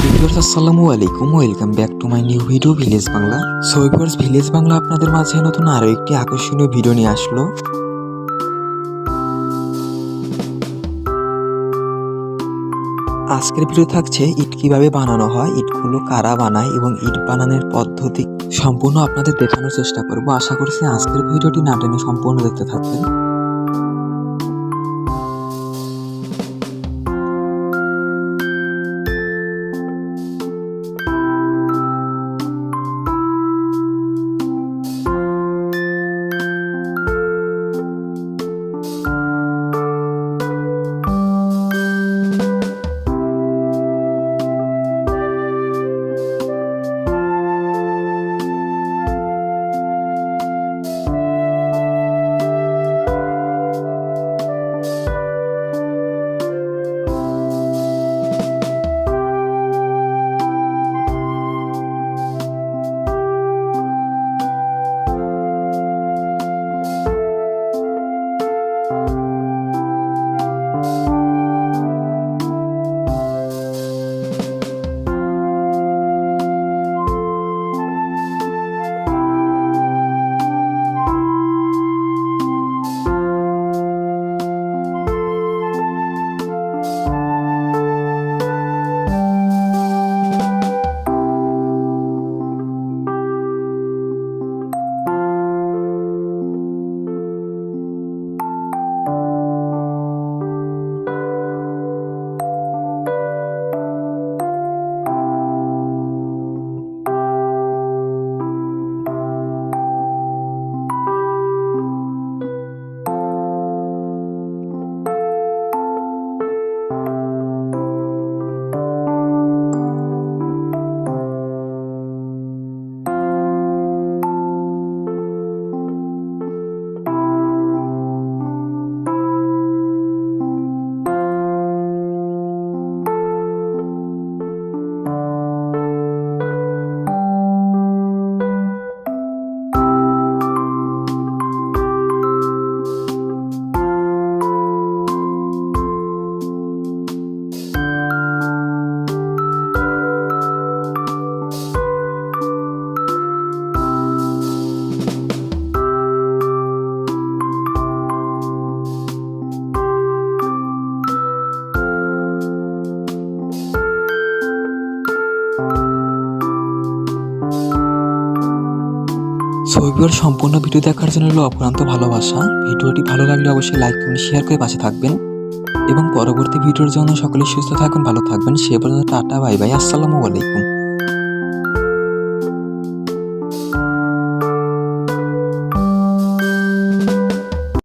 Viewers welcome back to my new video village Bangla so village Bangla আপনাদের মাঝে নতুন আরও একটি আকর্ষণীয় ভিডিও নিয়ে আসলো। আজকের ভিডিও থাকছে ইট কীভাবে বানানো হয়, ইটগুলো কারা বানায় এবং ইট বানানোর পদ্ধতি সম্পূর্ণ আপনাদের দেখানোর চেষ্টা করব। আশা করছি আজকের ভিডিওটি না টেনে সম্পূর্ণ দেখতে থাকবেন। ছবির সম্পূর্ণ ভিডিও দেখার জন্য হলো অপ্রান্ত ভালোবাসা। ভিডিওটি ভালো লাগলে অবশ্যই লাইক কমেন্ট শেয়ার করে পাশে থাকবেন। এবং পরবর্তী ভিডিওর জন্য সকলে সুস্থ থাকুন, ভালো থাকবেন। সে পর্যন্ত টাটা, বাই বাই। আসসালামু আলাইকুম।